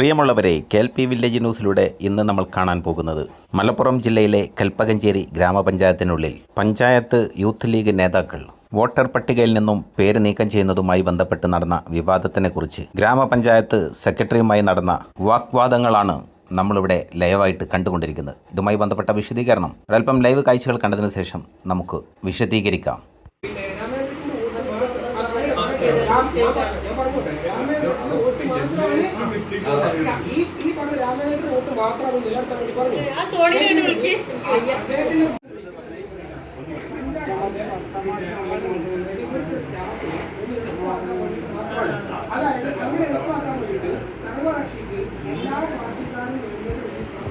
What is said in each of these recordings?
പ്രിയമുള്ളവരെ K P village ന്യൂസിലൂടെ ഇന്ന് നമ്മൾ കാണാൻ പോകുന്നത് മലപ്പുറം ജില്ലയിലെ കൽപ്പകഞ്ചേരി ഗ്രാമപഞ്ചായത്തിനുള്ളിൽ പഞ്ചായത്ത് യൂത്ത് ലീഗ് നേതാക്കൾ വോട്ടർ പട്ടികയിൽ നിന്നും പേര് നീക്കം ചെയ്യുന്നതുമായി ബന്ധപ്പെട്ട് നടന്ന വിവാദത്തിനെക്കുറിച്ച് ഗ്രാമപഞ്ചായത്ത് സെക്രട്ടറിയുമായി നടന്ന വാഗ്വാദങ്ങളാണ് നമ്മളിവിടെ ലൈവായിട്ട് കണ്ടുകൊണ്ടിരിക്കുന്നത്. ഇതുമായി ബന്ധപ്പെട്ട വിശദീകരണം ഒരൽപ്പം ലൈവ് കാഴ്ചകൾ കണ്ടതിന് ശേഷം നമുക്ക് വിശദീകരിക്കാം. അതായത് അങ്ങനെ എളുപ്പമാക്കാൻ വേണ്ടിയിട്ട് സർവകക്ഷിക്ക് എല്ലാ പാർട്ടിക്കാരും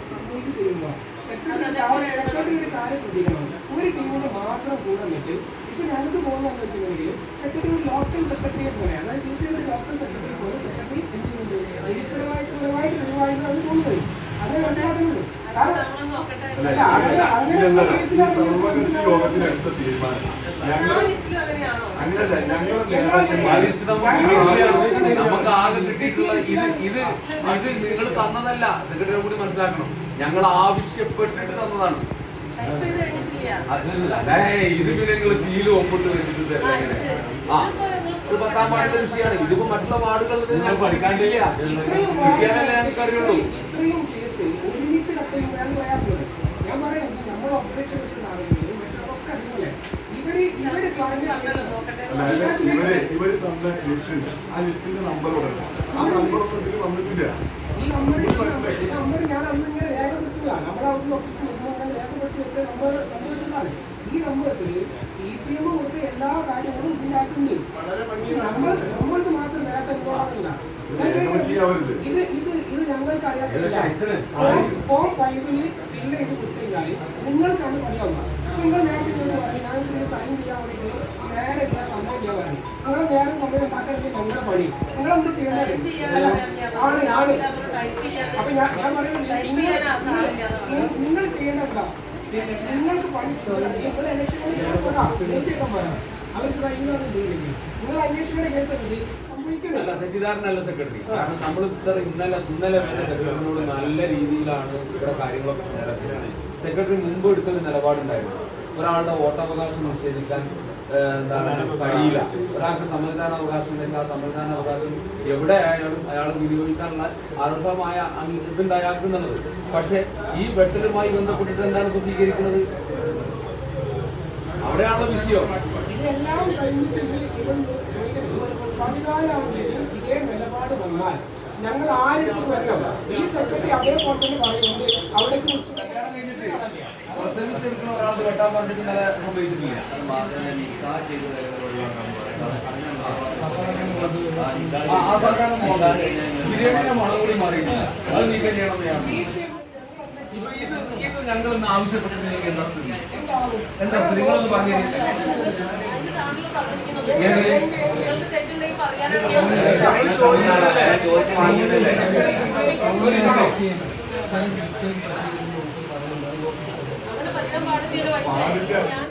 സംഭവിച്ചു തരുമ്പോൾ സെക്രട്ടറി സെക്രട്ടറി ഒരു കാര്യം ശ്രദ്ധിക്കണം ഒരു ടീമോട് മാത്രം കൂടെ നിന്നിട്ട് ഇപ്പൊ ഞാനിത് പോകുന്നതെന്ന് വെച്ചിട്ടുണ്ടെങ്കിൽ സെക്രട്ടറി ഒരു ലോക്കൽ സെക്രട്ടറിയെ പോലെ അതായത് C P M local secretary പോലെ സെക്രട്ടറി എന്ത് ചെയ്യുന്നുണ്ട് വ്യക്തിപരമായിട്ട് പെരുമാറുന്നത് അത് തോന്നുന്നത് അത് മനസ്സിലാക്കുന്നുണ്ട് ഞങ്ങൾ നമുക്ക് ആകെ കിട്ടിയിട്ടുള്ള ഇത് ഇത് ഇത് നിങ്ങൾ തന്നതല്ല. സെക്രട്ടറി കൂടി മനസ്സിലാക്കണം. ഞങ്ങൾ ആവശ്യപ്പെട്ടിട്ട് തന്നതാണ്. ഇത് പിന്നെ നിങ്ങൾ സീൽ ഒപ്പിട്ട് വെച്ചിട്ട് ആ. ഇത് പത്താം വാർഡിന്റെ വിഷയമാണ്. ഇതിപ്പോ മറ്റുള്ള വാർഡുകളിൽ ഞാൻ പഠിക്കാണ്ടില്ല ഞങ്ങൾക്ക് അറിയുള്ളൂ ഇത്രയും കേസ്. ഒരുമിച്ച് കട്ടയും വേറെ ഞാൻ പറയുന്നത് നമ്മൾ ഒബ്ജക്ഷൻ വെച്ച സാധനങ്ങളിൽ മറ്റുള്ളവർക്ക് അറിയില്ലേ ഇവർ ഇവർ ഇവർ തന്ന ലിസ്റ്റ് ആ ലിസ്റ്റിന്റെ നമ്പർ ആ നമ്പർ ഇതിൽ വന്നിട്ടില്ല. ഈ നമ്പർ ഞാൻ അന്ന് ഇങ്ങനെ രേഖപ്പെടുത്തുക നമ്മളവിടുന്ന് ഒപ്പിച്ച് രേഖപ്പെടുത്തി വെച്ച നമ്പർ നമ്പേഴ്സിലാണ് ഈ നമ്പേഴ്സിൽ സി പി എം ഒക്കെ എല്ലാ കാര്യങ്ങളും ഇതിനകത്തുണ്ട്. പക്ഷെ നമ്മൾ നമ്മൾക്ക് മാത്രം നേട്ടം. ഇത് ഇത് ഇത് ഞങ്ങൾക്ക് അറിയാത്തില്ല ഫോം ഫൈവിൽ ഫില്ല് ചെയ്ത് കൊടുത്തുകഴിഞ്ഞാൽ നിങ്ങൾക്കാണ് പണിയാവുക നിങ്ങൾ നേരത്തെ പറഞ്ഞു ഞാൻ സൈൻ ചെയ്യാൻ വേണ്ടി നേരെ ഇല്ല സമയം ചെയ്യാൻ പറഞ്ഞു നിങ്ങൾ നേരെ സമയം ഉണ്ടാക്കാനെങ്കിൽ ഞങ്ങളുടെ പണി. നിങ്ങളെന്ത് ചെയ്യേണ്ടത് ആണ് ആണ്. അപ്പൊ ഞാൻ ഞാൻ പറയുന്നത് നിങ്ങൾ നിങ്ങൾ സംഭവിക്കുന്നില്ല അല്ല തെറ്റിദ്ധാരണല്ല സെക്രട്ടറി കാരണം നമ്മൾ ഇത്ര ഇന്നലെ ഇന്നലെ വരെ സെക്രട്ടറിനോട് നല്ല രീതിയിലാണ് ഇവിടെ കാര്യങ്ങളൊക്കെ സംസാരിച്ചത്. സെക്രട്ടറി മുമ്പ് എടുത്തൊരു നിലപാടുണ്ടായിരുന്നു. ഒരാളുടെ വോട്ടവകാശം നിഷേധിക്കാൻ എന്താണ് കഴിയില്ല. ഒരാൾക്ക് സമ്മതിദാനാവകാശം ഉണ്ടെങ്കിൽ ആ സമ്മതിദാനാവകാശം എവിടെ ആയാലും അയാൾ വിനിയോഗിക്കാനുള്ള അർഹമായ ഇതുണ്ട് അയാൾക്ക് എന്നുള്ളത് പക്ഷെ ഈ വെട്ടലുമായി ബന്ധപ്പെട്ടിട്ട് എന്താണ് ഇപ്പൊ സ്വീകരിക്കുന്നത്? അവിടെയാണോ വിഷയം. ഞങ്ങൾ ആരും ഈ സെക്രട്ടറി അതേപോലെ തന്നെ പറയുന്നുണ്ട്. അവിടേക്ക് കല്യാണം കഴിഞ്ഞിട്ട്. പ്രസവിച്ചെടുക്കുന്ന ഒരാൾക്ക് വെട്ടാൻ പറഞ്ഞിട്ട് ഇന്നലെ സംഭവിച്ചിട്ടില്ല ആ, സർക്കാർ ബിരിയാണിയുടെ മണം കൂടി മാറിയിട്ടില്ല അത് നീക്കം ചെയ്യണമെന്ന് ഞാൻ ഇപ്പൊ ഇത് ഇത് ഞങ്ങൾ ഇന്ന് ആവശ്യപ്പെട്ടിട്ടുണ്ടെങ്കിൽ എന്താ സ്ഥിതി എന്താ സ്ഥിതി നിങ്ങളൊന്ന് പറഞ്ഞു തെറ്റുണ്ടെങ്കിൽ പറയാനറിയാം അങ്ങനെ പറ്റാൻ പാടില്ലല്ലോ വയസ്സായി ഞാൻ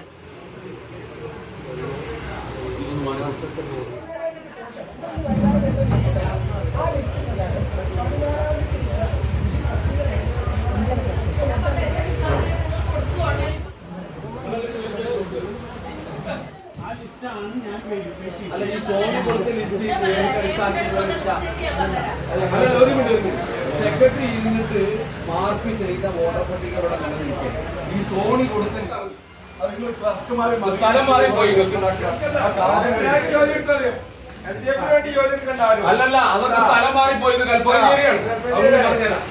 അല്ല ഈ സോണി കൊടുത്ത ലിസ്റ്റ് അടിസ്ഥാനത്തിലുള്ള ലിസ്റ്റാ അല്ല ഒരു മിനിറ്റ് സെക്രട്ടറി ഇരുന്നിട്ട് മാർക്ക് ചെയ്ത വോട്ടർ പട്ടിക ഇവിടെ നിലനിൽക്കുക ഈ സോണി കൊടുത്ത അത് നിങ്ങൾ ക്ലർക്കുമാരെ മതി- സ്ഥലം ആ കാര്യം അല്ലല്ല അതൊക്കെ സ്ഥലം മാറിപ്പോയത് കൽപ്പകഞ്ചേരിയാണ് അതുകൊണ്ട് പറഞ്ഞുതരാം.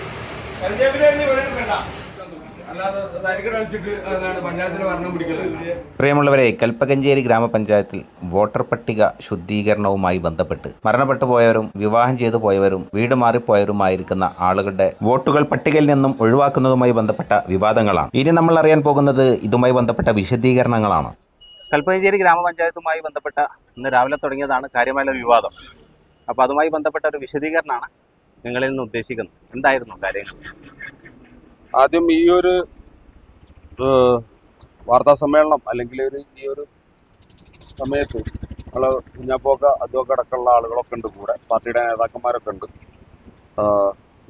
പ്രിയമുള്ളവരെ കൽപ്പകഞ്ചേരി ഗ്രാമപഞ്ചായത്തിൽ വോട്ടർ പട്ടിക ശുദ്ധീകരണവുമായി ബന്ധപ്പെട്ട് മരണപ്പെട്ടു പോയവരും വിവാഹം ചെയ്തു പോയവരും വീട് മാറിപ്പോയവരുമായിരിക്കുന്ന ആളുകളുടെ വോട്ടുകൾ പട്ടികയിൽ നിന്നും ഒഴിവാക്കുന്നതുമായി ബന്ധപ്പെട്ട വിവാദങ്ങളാണ്. ഇനി നമ്മൾ അറിയാൻ പോകുന്നത് ഇതുമായി ബന്ധപ്പെട്ട വിശദീകരണങ്ങളാണ്. കൽപ്പകഞ്ചേരി ഗ്രാമപഞ്ചായത്തുമായി ബന്ധപ്പെട്ട ഇന്ന് രാവിലെ തുടങ്ങിയതാണ് കാര്യമായ വിവാദം. അപ്പോൾ അതുമായി ബന്ധപ്പെട്ട ഒരു വിശദീകരണമാണ് നിങ്ങളിൽ നിന്ന് ഉദ്ദേശിക്കുന്നത്. എന്തായിരുന്നു കാര്യങ്ങൾ? ആദ്യം ഈ ഒരു വാർത്താ സമ്മേളനം അല്ലെങ്കിൽ ഒരു ഈ ഒരു സമയത്ത് നമ്മൾ കുഞ്ഞാപ്പോക്ക അതുമൊക്കെ അടക്കമുള്ള ആളുകളൊക്കെ ഉണ്ട് കൂടെ. പാർട്ടിയുടെ നേതാക്കന്മാരൊക്കെ ഉണ്ട്.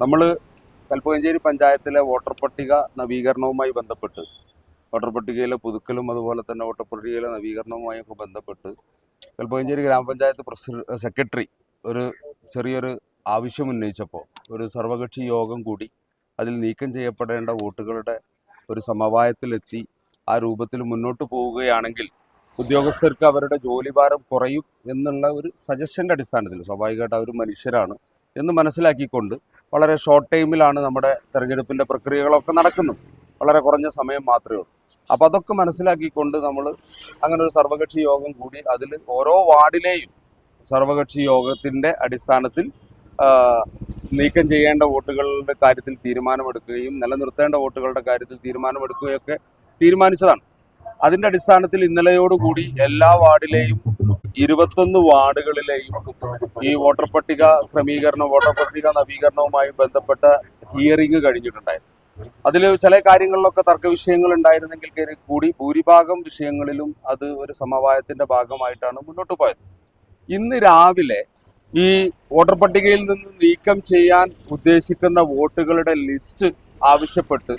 നമ്മൾ കൽപ്പകഞ്ചേരി പഞ്ചായത്തിലെ വോട്ടർ പട്ടിക നവീകരണവുമായി ബന്ധപ്പെട്ട് വോട്ടർ പട്ടികയിലെ പുതുക്കലും അതുപോലെ തന്നെ വോട്ടർ പട്ടികയിലെ നവീകരണവുമായി ഒക്കെ ബന്ധപ്പെട്ട് കൽപ്പകഞ്ചേരി ഗ്രാമപഞ്ചായത്ത് സെക്രട്ടറി ഒരു ചെറിയൊരു ആവശ്യം ഉന്നയിച്ചപ്പോൾ ഒരു സർവകക്ഷി യോഗം കൂടി അതിൽ നീക്കം ചെയ്യപ്പെടേണ്ട വോട്ടുകളുടെ ഒരു സമവായത്തിലെത്തി ആ രൂപത്തിൽ മുന്നോട്ട് പോവുകയാണെങ്കിൽ ഉദ്യോഗസ്ഥർക്ക് അവരുടെ ജോലിഭാരം കുറയും എന്നുള്ള ഒരു സജഷന്റെ അടിസ്ഥാനത്തിൽ സ്വാഭാവികമായിട്ട് അവർ മനുഷ്യരാണ് എന്ന് മനസ്സിലാക്കിക്കൊണ്ട് വളരെ ഷോർട്ട് ടൈമിലാണ് നമ്മുടെ തെരഞ്ഞെടുപ്പിന്റെ പ്രക്രിയകളൊക്കെ നടക്കുന്നത്. വളരെ കുറഞ്ഞ സമയം മാത്രമേ ഉള്ളൂ. അപ്പോൾ അതൊക്കെ മനസ്സിലാക്കിക്കൊണ്ട് നമ്മൾ അങ്ങനെ ഒരു സർവകക്ഷി യോഗം കൂടി അതിൽ ഓരോ വാർഡിലെയും സർവകക്ഷി യോഗത്തിന്റെ അടിസ്ഥാനത്തിൽ നീക്കം ചെയ്യേണ്ട വോട്ടുകളുടെ കാര്യത്തിൽ തീരുമാനമെടുക്കുകയും നിലനിർത്തേണ്ട വോട്ടുകളുടെ കാര്യത്തിൽ തീരുമാനമെടുക്കുകയൊക്കെ തീരുമാനിച്ചതാണ്. അതിന്റെ അടിസ്ഥാനത്തിൽ ഇന്നലെയോടുകൂടി എല്ലാ വാർഡിലെയും ഇരുപത്തൊന്ന് വാർഡുകളിലെയും ഈ വോട്ടർ പട്ടിക ക്രമീകരണം വോട്ടർ പട്ടിക നവീകരണവുമായി ബന്ധപ്പെട്ട ഹിയറിംഗ് കഴിഞ്ഞിട്ടുണ്ടായിരുന്നു. അതിൽ ചില കാര്യങ്ങളിലൊക്കെ തർക്ക വിഷയങ്ങൾ ഉണ്ടായിരുന്നെങ്കിൽ കൂടി ഭൂരിഭാഗം വിഷയങ്ങളിലും അത് ഒരു സമവായത്തിന്റെ ഭാഗമായിട്ടാണ് മുന്നോട്ട് പോയത്. ഇന്ന് രാവിലെ ഈ വോട്ടർ പട്ടികയിൽ നിന്ന് നീക്കം ചെയ്യാൻ ഉദ്ദേശിക്കുന്ന വോട്ടുകളുടെ ലിസ്റ്റ് ആവശ്യപ്പെട്ട്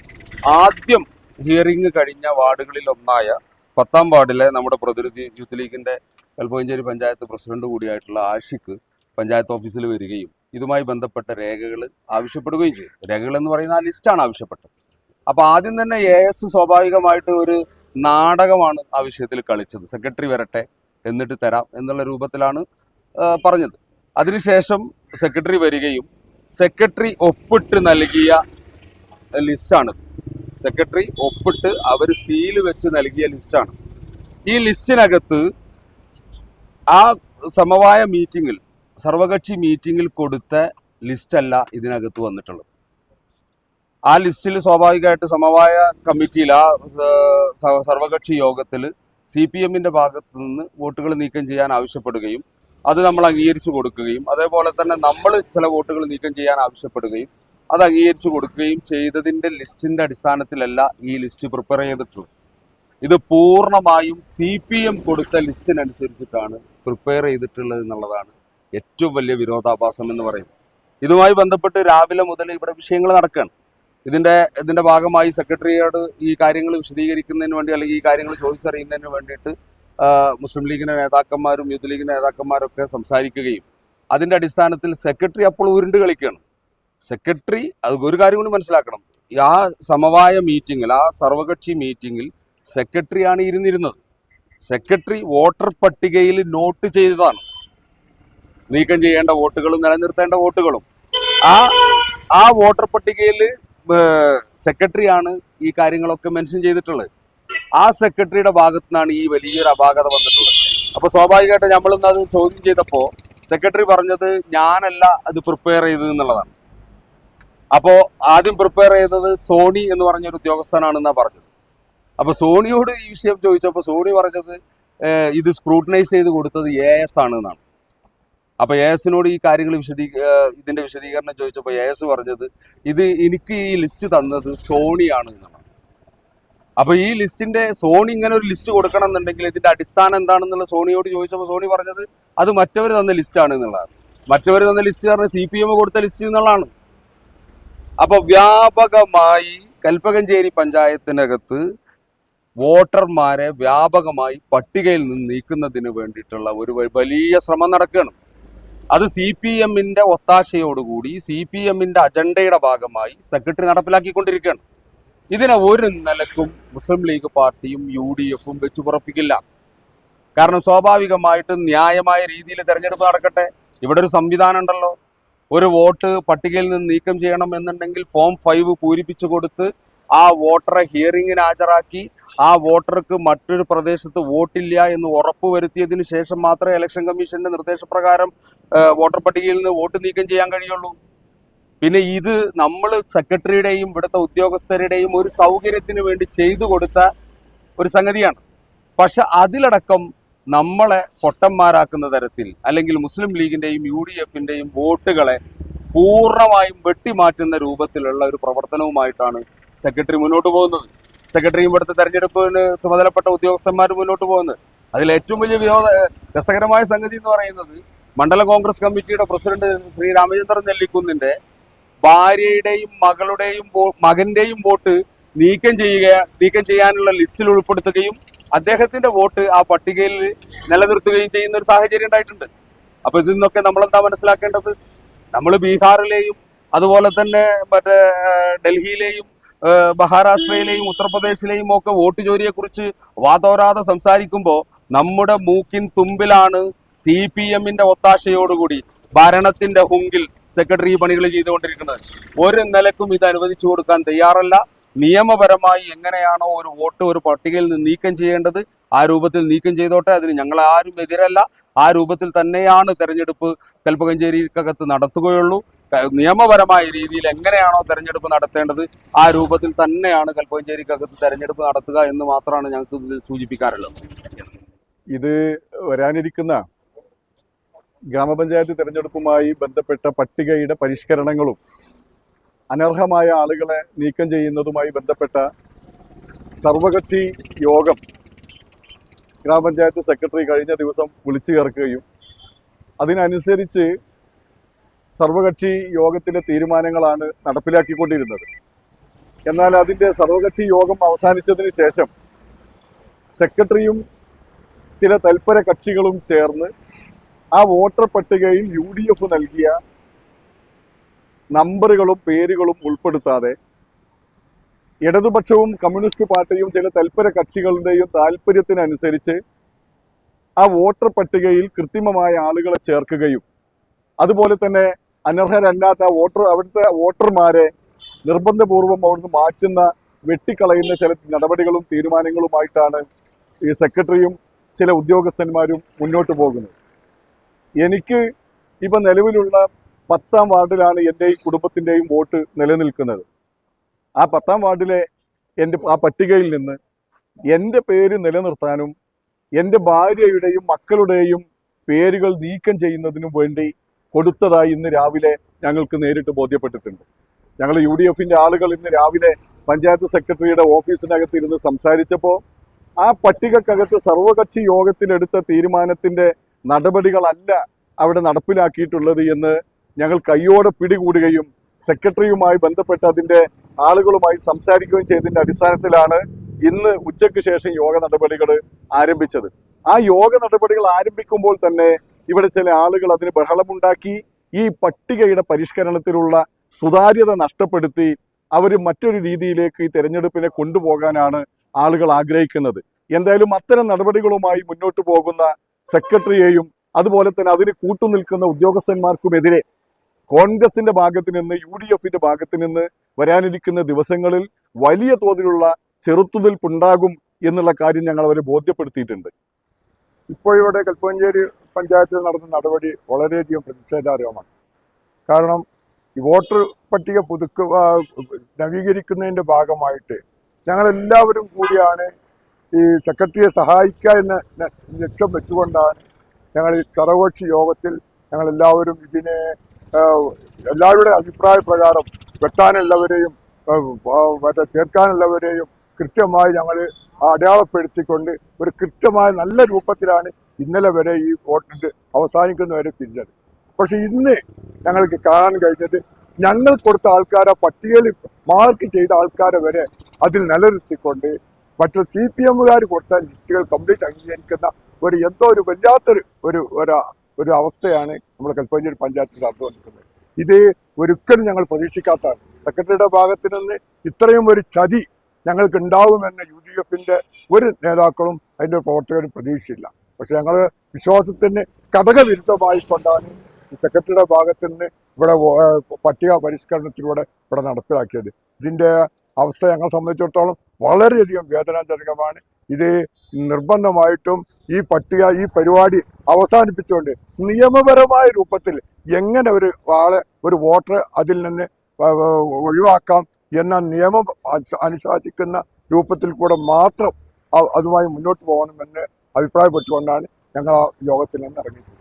ആദ്യം ഹിയറിംഗ് കഴിഞ്ഞ വാർഡുകളിൽ ഒന്നായ പത്താം വാർഡിലെ നമ്മുടെ പ്രതിനിധി യൂത്ത് ലീഗിന്റെ കൽപ്പകഞ്ചേരി പഞ്ചായത്ത് പ്രസിഡന്റ് കൂടിയായിട്ടുള്ള ആഷിക്ക് പഞ്ചായത്ത് ഓഫീസിൽ വരികയും ഇതുമായി ബന്ധപ്പെട്ട രേഖകൾ ആവശ്യപ്പെടുകയും ചെയ്തു. രേഖകൾ എന്ന് പറയുന്ന ആ ലിസ്റ്റാണ് ആവശ്യപ്പെട്ടത്. അപ്പൊ ആദ്യം തന്നെ എ എസ് സ്വാഭാവികമായിട്ട് ഒരു നാടകമാണ് ആ വിഷയത്തിൽ കളിച്ചത്. സെക്രട്ടറി വരട്ടെ എന്നിട്ട് തരാം എന്നുള്ള രൂപത്തിലാണ് പറഞ്ഞത്. അതിനുശേഷം സെക്രട്ടറി വരികയും സെക്രട്ടറി ഒപ്പിട്ട് നൽകിയ ലിസ്റ്റാണ് സെക്രട്ടറി ഒപ്പിട്ട് അവർ സീൽ വെച്ച് നൽകിയ ലിസ്റ്റാണ് ഈ ലിസ്റ്റിനകത്ത് ആ സമവായ മീറ്റിങ്ങിൽ സർവകക്ഷി മീറ്റിങ്ങിൽ കൊടുത്ത ലിസ്റ്റല്ല ഇതിനകത്ത് വന്നിട്ടുള്ളത്. ആ ലിസ്റ്റിൽ സ്വാഭാവികമായിട്ട് സമവായ കമ്മിറ്റിയിൽ ആ സർവകക്ഷി യോഗത്തിൽ സി പി എമ്മിന്റെ ഭാഗത്തു നിന്ന് വോട്ടുകൾ നീക്കം ചെയ്യാൻ ആവശ്യപ്പെടുകയും അത് നമ്മൾ അംഗീകരിച്ചു കൊടുക്കുകയും അതേപോലെ തന്നെ നമ്മൾ ചില വോട്ടുകൾ നീക്കം ചെയ്യാൻ ആവശ്യപ്പെടുകയും അത് അംഗീകരിച്ചു കൊടുക്കുകയും ചെയ്തതിന്റെ ലിസ്റ്റിന്റെ അടിസ്ഥാനത്തിലല്ല ഈ ലിസ്റ്റ് പ്രിപ്പയർ ചെയ്തിട്ടുള്ളത്. ഇത് പൂർണമായും സി പി എം കൊടുത്ത ലിസ്റ്റിനനുസരിച്ചിട്ടാണ് പ്രിപ്പയർ ചെയ്തിട്ടുള്ളത് എന്നുള്ളതാണ് ഏറ്റവും വലിയ വിരോധാഭാസം എന്ന് പറയുന്നത്. ഇതുമായി ബന്ധപ്പെട്ട് രാവിലെ മുതൽ ഇവിടെ വിഷയങ്ങൾ നടക്കുകയാണ്. ഇതിന്റെ ഇതിന്റെ ഭാഗമായി സെക്രട്ടറിയോട് ഈ കാര്യങ്ങൾ വിശദീകരിക്കുന്നതിന് വേണ്ടി അല്ലെങ്കിൽ ഈ കാര്യങ്ങൾ ചോദിച്ചറിയുന്നതിന് വേണ്ടിയിട്ട് മുസ്ലിം ലീഗിന്റെ നേതാക്കന്മാരും യൂത്ത് ലീഗിന്റെ നേതാക്കന്മാരൊക്കെ സംസാരിക്കുകയും അതിന്റെ അടിസ്ഥാനത്തിൽ സെക്രട്ടറി അപ്പോൾ ഉരുണ്ട് കളിക്കുകയാണ്. സെക്രട്ടറി അത് ഒരു കാര്യം കൂടി മനസ്സിലാക്കണം. ആ സമവായ മീറ്റിങ്ങിൽ ആ സർവകക്ഷി മീറ്റിംഗിൽ സെക്രട്ടറിയാണ് ഇരുന്നിരുന്നത്. സെക്രട്ടറി വോട്ടർ പട്ടികയിൽ നോട്ട് ചെയ്തതാണ്. നീക്കം ചെയ്യേണ്ട വോട്ടുകളും നിലനിർത്തേണ്ട വോട്ടുകളും. ആ ആ വോട്ടർ പട്ടികയിൽ സെക്രട്ടറിയാണ് ഈ കാര്യങ്ങളൊക്കെ മെൻഷൻ ചെയ്തിട്ടുള്ളത്. ആ സെക്രട്ടറിയുടെ ഭാഗത്തു നിന്നാണ് ഈ വലിയൊരു അപാകത വന്നിട്ടുള്ളത്. അപ്പൊ സ്വാഭാവികമായിട്ട് നമ്മളിന്ന് അത് ചോദ്യം ചെയ്തപ്പോൾ സെക്രട്ടറി പറഞ്ഞത് ഞാനല്ല അത് പ്രിപ്പയർ ചെയ്തത് എന്നുള്ളതാണ്. അപ്പോ ആദ്യം പ്രിപ്പയർ ചെയ്തത് സോണി എന്ന് പറഞ്ഞ പറഞ്ഞൊരു ഉദ്യോഗസ്ഥനാണെന്നാണ് പറഞ്ഞത്. അപ്പൊ സോണിയോട് ഈ വിഷയം ചോദിച്ചപ്പോൾ സോണി പറഞ്ഞത് ഇത് സ്ക്രൂട്ടനൈസ് ചെയ്ത് കൊടുത്തത് എ എസ് ആണ് എന്നാണ് അപ്പൊ എ എസിനോട് ഈ കാര്യങ്ങൾ വിശദീ ഇതിന്റെ വിശദീകരണം ചോദിച്ചപ്പോൾ എ എസ് പറഞ്ഞത് ഇത് എനിക്ക് ഈ ലിസ്റ്റ് തന്നത് സോണിയാണ് എന്നാണ് അപ്പൊ ഈ ലിസ്റ്റിന്റെ സോണി ഇങ്ങനെ ഒരു ലിസ്റ്റ് കൊടുക്കണം എന്നുണ്ടെങ്കിൽ ഇതിന്റെ അടിസ്ഥാനം എന്താണെന്നുള്ള സോണിയോട് ചോദിച്ചപ്പോൾ സോണി പറഞ്ഞത് അത് മറ്റവർ തന്ന ലിസ്റ്റാണ് എന്നുള്ളതാണ്. മറ്റവർ തന്ന ലിസ്റ്റ് പറഞ്ഞ സി പി എം കൊടുത്ത ലിസ്റ്റ് എന്നുള്ളതാണ്. അപ്പൊ വ്യാപകമായി കൽപ്പകഞ്ചേരി പഞ്ചായത്തിനകത്ത് വോട്ടർമാരെ വ്യാപകമായി പട്ടികയിൽ നിന്ന് നീക്കുന്നതിന് വേണ്ടിയിട്ടുള്ള ഒരു വലിയ ശ്രമം നടക്കുകയാണ്. അത് സി പി എമ്മിന്റെ ഒത്താശയോടുകൂടി സി പി എമ്മിന്റെ അജണ്ടയുടെ ഭാഗമായി സെക്രട്ടറി നടപ്പിലാക്കിക്കൊണ്ടിരിക്കുകയാണ്. ഇതിനെ ഒരു നിലക്കും മുസ്ലിം ലീഗ് പാർട്ടിയും യു ഡി എഫും വെച്ചുപുറപ്പിക്കില്ല കാരണം സ്വാഭാവികമായിട്ടും ന്യായമായ രീതിയിൽ തെരഞ്ഞെടുപ്പ് നടക്കട്ടെ. ഇവിടെ ഒരു സംവിധാനം ഉണ്ടല്ലോ. ഒരു വോട്ട് പട്ടികയിൽ നിന്ന് നീക്കം ചെയ്യണം എന്നുണ്ടെങ്കിൽ ഫോം ഫൈവ് പൂരിപ്പിച്ചു കൊടുത്ത് ആ വോട്ടറെ ഹിയറിംഗിന് ഹാജരാക്കി ആ വോട്ടർക്ക് മറ്റൊരു പ്രദേശത്ത് വോട്ടില്ല എന്ന് ഉറപ്പുവരുത്തിയതിനു ശേഷം മാത്രമേ ഇലക്ഷൻ കമ്മീഷന്റെ നിർദ്ദേശപ്രകാരം വോട്ടർ പട്ടികയിൽ നിന്ന് വോട്ട് നീക്കം ചെയ്യാൻ കഴിയുള്ളൂ. പിന്നെ ഇത് നമ്മൾ സെക്രട്ടറിയുടെയും ഇവിടുത്തെ ഉദ്യോഗസ്ഥരുടെയും ഒരു സൗകര്യത്തിന് വേണ്ടി ചെയ്തു കൊടുത്ത ഒരു സംഗതിയാണ്. പക്ഷെ അതിലടക്കം നമ്മളെ പൊട്ടന്മാരാക്കുന്ന തരത്തിൽ അല്ലെങ്കിൽ മുസ്ലിം ലീഗിന്റെയും യു ഡി എഫിന്റെയും വോട്ടുകളെ പൂർണമായും വെട്ടിമാറ്റുന്ന രൂപത്തിലുള്ള ഒരു പ്രവർത്തനവുമായിട്ടാണ് സെക്രട്ടറി മുന്നോട്ട് പോകുന്നത്. സെക്രട്ടറിയും ഇവിടുത്തെ തെരഞ്ഞെടുപ്പിന് ചുമതലപ്പെട്ട ഉദ്യോഗസ്ഥന്മാർ മുന്നോട്ട് പോകുന്നത്. അതിൽ ഏറ്റവും വലിയ വിനോദ രസകരമായ സംഗതി എന്ന് പറയുന്നത് മണ്ഡല കോൺഗ്രസ് കമ്മിറ്റിയുടെ പ്രസിഡന്റ് ശ്രീ രാമചന്ദ്രൻ നെല്ലിക്കുന്നിന്റെ ഭാര്യയുടെയും മകളുടെയും മകന്റെയും വോട്ട് നീക്കം ചെയ്യുക നീക്കം ചെയ്യാനുള്ള ലിസ്റ്റിൽ ഉൾപ്പെടുത്തുകയും അദ്ദേഹത്തിന്റെ വോട്ട് ആ പട്ടികയിൽ നിലനിർത്തുകയും ചെയ്യുന്ന ഒരു സാഹചര്യം ഉണ്ടായിട്ടുണ്ട്. അപ്പൊ ഇതിൽ നിന്നൊക്കെ നമ്മൾ എന്താ മനസ്സിലാക്കേണ്ടത്? നമ്മൾ ബീഹാറിലെയും അതുപോലെ തന്നെ മറ്റേ ഡൽഹിയിലെയും മഹാരാഷ്ട്രയിലെയും ഉത്തർപ്രദേശിലെയും ഒക്കെ വോട്ട് ജോലിയെ കുറിച്ച് വാതോരാതെ സംസാരിക്കുമ്പോൾ നമ്മുടെ മൂക്കിൻ തുമ്പിലാണ് സി പി എമ്മിന്റെ ഒത്താശയോടുകൂടി ഭരണത്തിന്റെ ഹുങ്കിൽ സെക്രട്ടറി പണികൾ ചെയ്തുകൊണ്ടിരിക്കുന്നത്. ഒരു നിലക്കും ഇത് അനുവദിച്ചു കൊടുക്കാൻ തയ്യാറല്ല. നിയമപരമായി എങ്ങനെയാണോ ഒരു വോട്ട് ഒരു പട്ടികയിൽ നിന്ന് നീക്കം ചെയ്യേണ്ടത് ആ രൂപത്തിൽ നീക്കം ചെയ്തോട്ടെ. അതിന് ഞങ്ങൾ ആരും എതിരല്ല. ആ രൂപത്തിൽ തന്നെയാണ് തെരഞ്ഞെടുപ്പ് കൽപ്പകഞ്ചേരിക്കകത്ത് നടത്തുകയുള്ളൂ. നിയമപരമായ രീതിയിൽ എങ്ങനെയാണോ തെരഞ്ഞെടുപ്പ് നടത്തേണ്ടത് ആ രൂപത്തിൽ തന്നെയാണ് കൽപ്പകഞ്ചേരിക്കകത്ത് തെരഞ്ഞെടുപ്പ് നടത്തുക എന്ന് മാത്രമാണ് ഞങ്ങൾക്ക് ഇതിൽ സൂചിപ്പിക്കാറുള്ളത്. ഇത് വരാനിരിക്കുന്ന ഗ്രാമപഞ്ചായത്ത് തിരഞ്ഞെടുപ്പുമായി ബന്ധപ്പെട്ട പട്ടികയുടെ പരിഷ്കരണങ്ങളും അനർഹമായ ആളുകളെ നീക്കം ചെയ്യുന്നതുമായി ബന്ധപ്പെട്ട സർവകക്ഷി യോഗം ഗ്രാമപഞ്ചായത്ത് സെക്രട്ടറി കഴിഞ്ഞ ദിവസം വിളിച്ചു ചേർക്കുകയും അതിനനുസരിച്ച് സർവകക്ഷി യോഗത്തിലെ തീരുമാനങ്ങളാണ് നടപ്പിലാക്കിക്കൊണ്ടിരുന്നത്. എന്നാൽ അതിന്റെ സർവകക്ഷി യോഗം അവസാനിച്ചതിന് ശേഷം സെക്രട്ടറിയും ചില തൽപര കക്ഷികളും ചേർന്ന് ആ വോട്ടർ പട്ടികയിൽ യു ഡി എഫ് നൽകിയ നമ്പറുകളും പേരുകളും ഉൾപ്പെടുത്താതെ ഇടതുപക്ഷവും കമ്മ്യൂണിസ്റ്റ് പാർട്ടിയും ചില തൽപര കക്ഷികളുടെയും താല്പര്യത്തിനനുസരിച്ച് ആ വോട്ടർ പട്ടികയിൽ കൃത്രിമമായ ആളുകളെ ചേർക്കുകയും അതുപോലെ തന്നെ അനർഹരല്ലാത്ത വോട്ടർ അവിടുത്തെ വോട്ടർമാരെ നിർബന്ധപൂർവം അവിടുന്ന് മാറ്റുന്ന വെട്ടിക്കളയുന്ന ചില നടപടികളും തീരുമാനങ്ങളുമായിട്ടാണ് ഈ സെക്രട്ടറിയും ചില ഉദ്യോഗസ്ഥന്മാരും മുന്നോട്ട് പോകുന്നത്. എനിക്ക് ഇപ്പം നിലവിലുള്ള പത്താം വാർഡിലാണ് എന്റെ ഈ കുടുംബത്തിന്റെയും വോട്ട് നിലനിൽക്കുന്നത്. ആ പത്താം വാർഡിലെ എന്റെ ആ പട്ടികയിൽ നിന്ന് എന്റെ പേര് നിലനിർത്താനും എന്റെ ഭാര്യയുടെയും മക്കളുടെയും പേരുകൾ നീക്കം ചെയ്യുന്നതിനും വേണ്ടി കൊടുത്തതായി ഇന്ന് രാവിലെ ഞങ്ങൾക്ക് നേരിട്ട് ബോധ്യപ്പെട്ടിട്ടുണ്ട്. ഞങ്ങൾ യു ഡി എഫിന്റെ ആളുകൾ ഇന്ന് രാവിലെ പഞ്ചായത്ത് സെക്രട്ടറിയുടെ ഓഫീസിനകത്ത് ഇരുന്ന് സംസാരിച്ചപ്പോൾ ആ പട്ടികക്കകത്ത് സർവകക്ഷി യോഗത്തിലെടുത്ത തീരുമാനത്തിന്റെ നടപടികളല്ല അവിടെ നടപ്പിലാക്കിയിട്ടുള്ളത് എന്ന് ഞങ്ങൾ കയ്യോടെ പിടികൂടുകയും സെക്രട്ടറിയുമായി ബന്ധപ്പെട്ട് അതിന്റെ ആളുകളുമായി സംസാരിക്കുകയും ചെയ്തതിന്റെ അടിസ്ഥാനത്തിലാണ് ഇന്ന് ഉച്ചയ്ക്ക് ശേഷം യോഗ നടപടികൾ ആരംഭിച്ചത്. ആ യോഗ നടപടികൾ ആരംഭിക്കുമ്പോൾ തന്നെ ഇവിടെ ചില ആളുകൾ അതിന് ബഹളമുണ്ടാക്കി ഈ പട്ടികയുടെ പരിഷ്കരണത്തിലുള്ള സുതാര്യത നഷ്ടപ്പെടുത്തി അവർ മറ്റൊരു രീതിയിലേക്ക് ഈ തെരഞ്ഞെടുപ്പിനെ കൊണ്ടുപോകാനാണ് ആളുകൾ ആഗ്രഹിക്കുന്നത്. എന്തായാലും അത്തരം നടപടികളുമായി മുന്നോട്ട് പോകുന്ന സെക്രട്ടറിയെയും അതുപോലെ തന്നെ അതിന് കൂട്ടുനിൽക്കുന്ന ഉദ്യോഗസ്ഥന്മാർക്കുമെതിരെ കോൺഗ്രസിന്റെ ഭാഗത്ത് നിന്ന് യു ഡി എഫിന്റെ ഭാഗത്ത് നിന്ന് വരാനിരിക്കുന്ന ദിവസങ്ങളിൽ വലിയ തോതിലുള്ള ചെറുത്തുനിൽപ്പുണ്ടാകും എന്നുള്ള കാര്യം ഞങ്ങൾ അവരെ ബോധ്യപ്പെടുത്തിയിട്ടുണ്ട്. ഇപ്പോൾ ഇവിടെ കൽപ്പഞ്ചേരി പഞ്ചായത്തിൽ നടന്ന നടപടി വളരെയധികം പ്രതിഷേധാർഹമാണ്. കാരണം വോട്ടർ പട്ടിക പുതുക്കുക നവീകരിക്കുന്നതിന്റെ ഭാഗമായിട്ട് ഞങ്ങളെല്ലാവരും കൂടിയാണ് ഈ സെക്രട്ടറിയെ സഹായിക്കുക എന്ന ലക്ഷ്യം വെച്ചുകൊണ്ടാണ് ഞങ്ങൾ ഈ സർവകക്ഷി യോഗത്തിൽ ഞങ്ങളെല്ലാവരും ഇതിനെ എല്ലാവരുടെ അഭിപ്രായ പ്രകാരം വെട്ടാനുള്ളവരെയും മറ്റേ ചേർക്കാനുള്ളവരെയും കൃത്യമായി ഞങ്ങൾ അടയാളപ്പെടുത്തിക്കൊണ്ട് ഒരു കൃത്യമായ നല്ല രൂപത്തിലാണ് ഇന്നലെ വരെ ഈ വോട്ടിട്ട് അവസാനിക്കുന്ന വരെ പിരിഞ്ഞത്. പക്ഷെ ഇന്ന് ഞങ്ങൾക്ക് കാണാൻ കഴിഞ്ഞത് ഞങ്ങൾ കൊടുത്ത ആൾക്കാരെ പട്ടികയിൽ മാർക്ക് ചെയ്ത ആൾക്കാരെ വരെ അതിൽ നിലനിർത്തിക്കൊണ്ട് മറ്റു സി പി എമ്മുകാർ കൊടുത്ത ലിസ്റ്റുകൾ കംപ്ലീറ്റ് അംഗീകരിക്കുന്ന ഒരു എന്തോ ഒരു വല്ലാത്തൊരു ഒരു ഒരു അവസ്ഥയാണ് നമ്മൾ കൽപ്പഞ്ചേരി പഞ്ചായത്തിൽ നടന്നുകൊണ്ടിരിക്കുന്നത് ഇത് ഒരിക്കലും ഞങ്ങൾ പ്രതീക്ഷിക്കാത്തതാണ്. സെക്രട്ടറിയുടെ ഭാഗത്ത് നിന്ന് ഇത്രയും ഒരു ചതി ഞങ്ങൾക്ക് ഉണ്ടാവുമെന്ന് യു ഡി എഫിന്റെ ഒരു നേതാക്കളും അതിന്റെ പ്രവർത്തകരും പ്രതീക്ഷിച്ചില്ല. പക്ഷെ ഞങ്ങൾ വിശ്വാസത്തിന് കടകവിരുദ്ധമായിക്കൊണ്ടാണ് ഈ സെക്രട്ടറിയുടെ ഭാഗത്ത് നിന്ന് ഇവിടെ പട്ടിക പരിഷ്കരണത്തിലൂടെ ഇവിടെ നടപ്പിലാക്കിയത്. ഇതിന്റെ അവസ്ഥ ഞങ്ങളെ സംബന്ധിച്ചിടത്തോളം വളരെയധികം വേദനാജനകമാണ്. ഇത് നിർബന്ധമായിട്ടും ഈ പട്ടിക ഈ പരിപാടി അവസാനിപ്പിച്ചുകൊണ്ട് നിയമപരമായ രൂപത്തിൽ എങ്ങനെ ഒരു ആളെ ഒരു വോട്ടർ അതിൽ നിന്ന് ഒഴിവാക്കാം എന്ന നിയമം അനുശാസിക്കുന്ന രൂപത്തിൽ കൂടെ മാത്രം അതുമായി മുന്നോട്ട് പോകണമെന്ന് അഭിപ്രായപ്പെട്ടുകൊണ്ടാണ് ഞങ്ങൾ ആ യോഗത്തിൽ നിന്ന് ഇറങ്ങിയിട്ടുള്ളത്.